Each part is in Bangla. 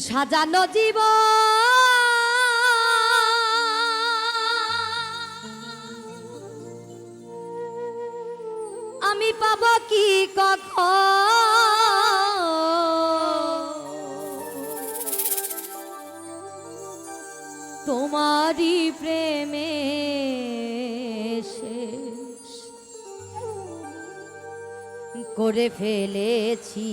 সাজানো জীব আমি পাব কি কখন? তোমারই প্রেমে শেষ করে ফেলেছি।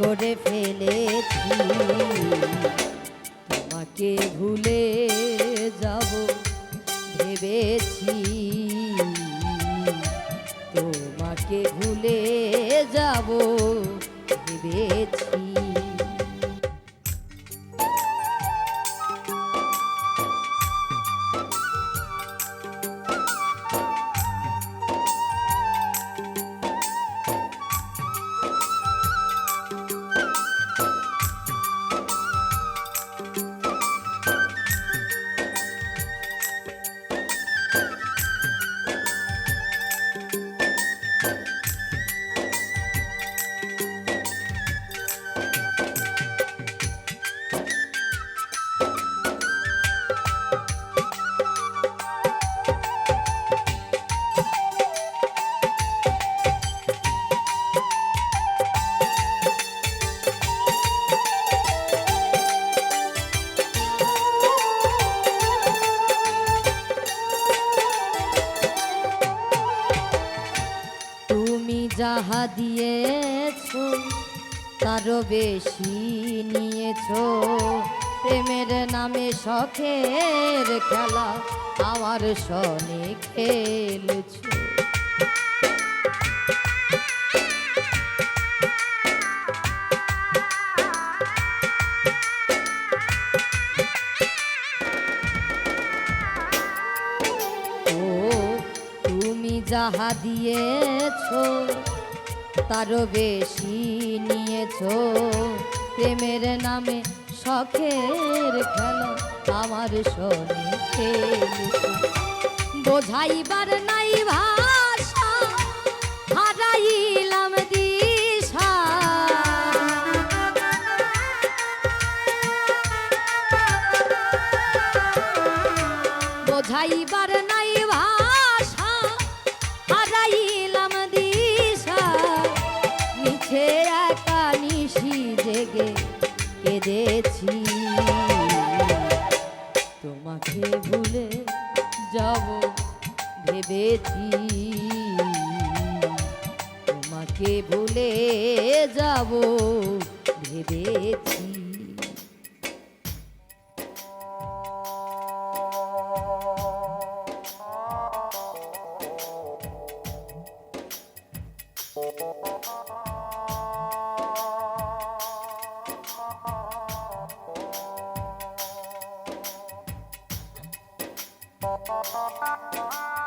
করে ফেলেছি। তোমাকে ভুলে ভেবেছি? যাহা দিয়েছ তারও বেশি নিয়েছ। প্রেমের নামে শখের খেলা আমার সনে খেলছ। যাহা দিয়েছ তারও বেশি নিয়েছ। প্রেমের নামে শখের খেলা আমার খেলেছ বোঝাইবার নাই ভাষা, হারাইলাম দিশা। বোঝাইবার নাই ভাষা পেয়েছি তোমাকে ভুলে যাব ভেবেছি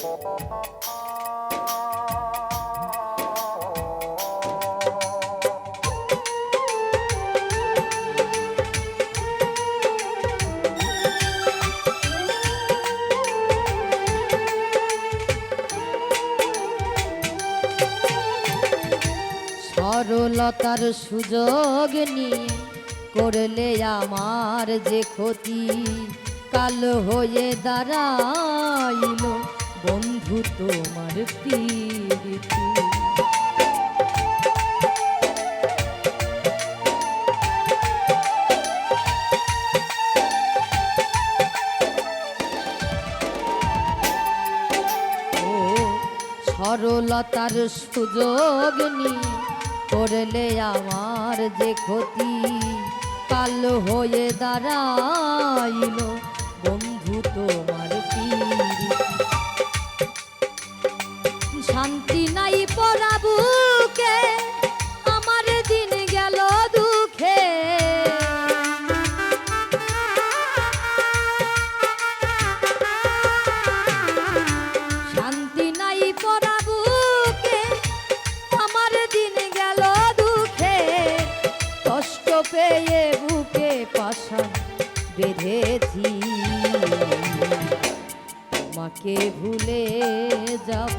সরলতার সুযোগ নিয়ে করলে আমার যে ক্ষতি কাল হয়ে দাঁড়াইল। বন্ধু তোমার প্রীতি। সরলতার সুযোগ নিয়ে করলে আমার যে ক্ষতি কাল হয়ে দাঁড়াইল। শান্তি নাই পরাবুকে আমার দিন গেল দুঃখে। শান্তি নাই পরাবুকে আমার দিন গেল দুঃখে। কষ্ট পেয়ে বুকে পাশা বেঁধেছি। তোমাকে ভুলে যাব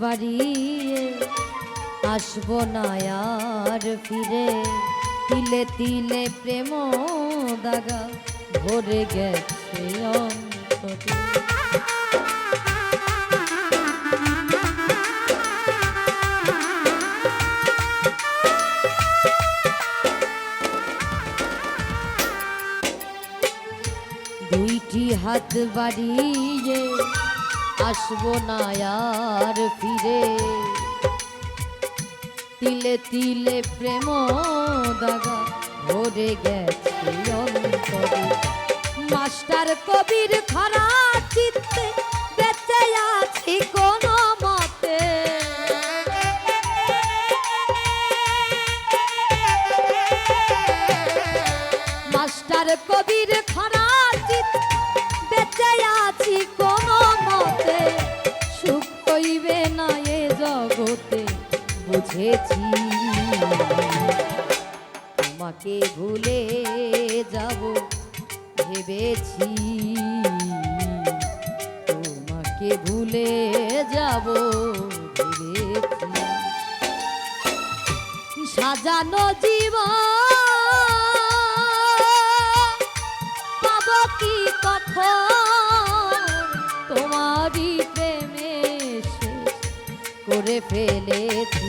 বাড়িয়ে আসব না আর ফিরে। তিলে তিলে প্রেম দাগা ভরে গেছে দুইটি হাত বাড়িয়ে আসব না আর ফিরে। তিলে তিলে প্রেম দাদা ভরে গেছে অন্তরে। মাস্টার কবির খারাপ চিত্তে তোমাকে ভুলে যাব, ভেবেছি তোমাকে ভুলে যাব, ভেবেছি। সাজানো জীবন, পাব কি তোমারই প্রেমে করে ফেলেছি।